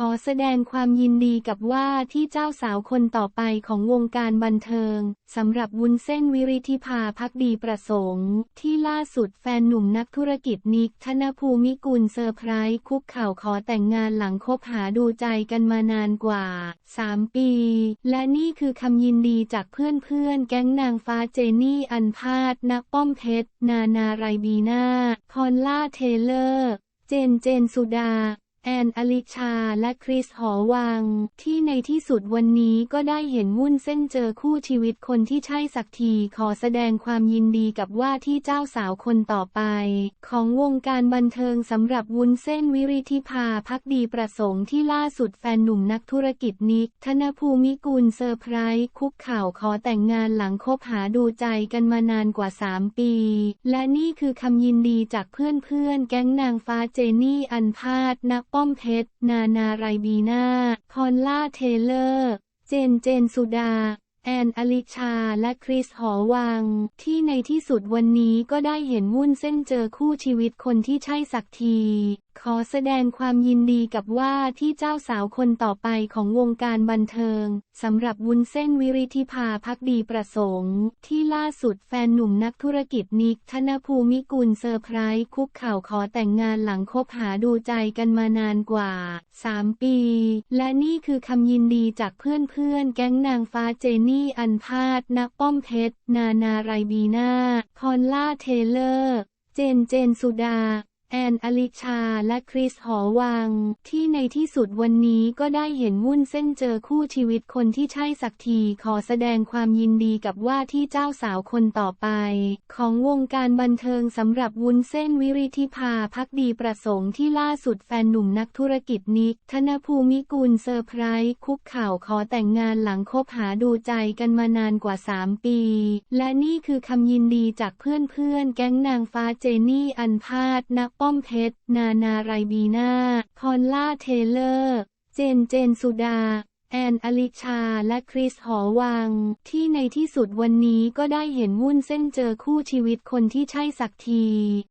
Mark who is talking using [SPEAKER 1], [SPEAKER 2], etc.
[SPEAKER 1] ขอแสดงความยินดีกับว่าที่เจ้าสาวคนต่อไปของวงการบันเทิงสำหรับวุ้นเส้นวิริธิภาพักดีประสงค์ ที่ล่าสุดแฟนหนุ่มนักธุรกิจนิกธนภูมิกุลเซอร์ไพรส์คุกเข่าขอแต่งงานหลังคบหาดูใจกันมานานกว่า 3 ปี และนี่คือคำยินดีจากเพื่อนๆ แก๊งนางฟ้าเจนี่อันพาดนักป้อมเพชร นานาไรบีนาพอลล่าเทเลอร์ เจนเจนสุดา แอนอลิชาและคริสหอวัง ที่ในที่สุดวันนี้ก็ได้เห็นวุ่นเส้นเจอคู่ชีวิตคนที่ใช่สักทีขอแสดงความยินดีกับว่าที่เจ้าสาวคนต่อไป ของวงการบันเทิงสำหรับวุ้นเส้นวิริธิภาพักดีประสงค์ที่ล่าสุดแฟนหนุ่มนักธุรกิจนิก ธนภูมิกุลเซอร์ไพรส์คุกเข่าขอแต่งงานหลังคบหาดูใจกันมานานกว่า 3 ปี และนี่คือคำยินดีจากเพื่อนๆแก๊งนางฟ้าเจนี่อันพาดนักป้อมเพชร นานาไรบีนาคอนล่าเทเลอร์ เจนเจนสุดา แอนอลิชา และคริสหอวัง ที่ในที่สุดวันนี้ก็ได้เห็นวุ่นเส้นเจอคู่ชีวิตคนที่ใช่สักที ขอแสดงความยินดีกับว่าที่เจ้าสาวคนต่อไปของวงการบันเทิงสำหรับวุ้นเส้นวิริธิภาพักดีประสงค์ ที่ล่าสุดแฟนหนุ่มนักธุรกิจนิกธนภูมิกุลเซอร์ไพรส์คุกเข่าขอแต่งงานหลังคบหาดูใจกันมานานกว่า 3 ปี และนี่คือคำยินดีจากเพื่อนๆ แก๊งนางฟ้าเจนี่อันพาดนักป้อมเพชร นานาไรบีนาพอลล่าเทเลอร์ เจนเจนสุดา แอนอลิชาและคริสหอวัง ที่ในที่สุดวันนี้ก็ได้เห็นวุ่นเส้นเจอคู่ชีวิตคนที่ใช่สักทีขอแสดงความยินดีกับว่าที่เจ้าสาวคนต่อไป ของวงการบันเทิงสำหรับวุ้นเส้นวิริธิภาพักดีประสงค์ที่ล่าสุดแฟนหนุ่มนักธุรกิจนิก ธนภูมิกุลเซอร์ไพรส์คุกเข่าขอแต่งงานหลังคบหาดูใจกันมานานกว่า 3 ปี และนี่คือคำยินดีจากเพื่อนๆแก๊งนางฟ้าเจนี่อันพาดนักป้อมเพชร นานาไรบีนาคอนล่าเทเลอร์ เจนเจนสุดา แอนอลิชา และคริสหอวัง ที่ในที่สุดวันนี้ก็ได้เห็นวุ่นเส้นเจอคู่ชีวิตคนที่ใช่สักที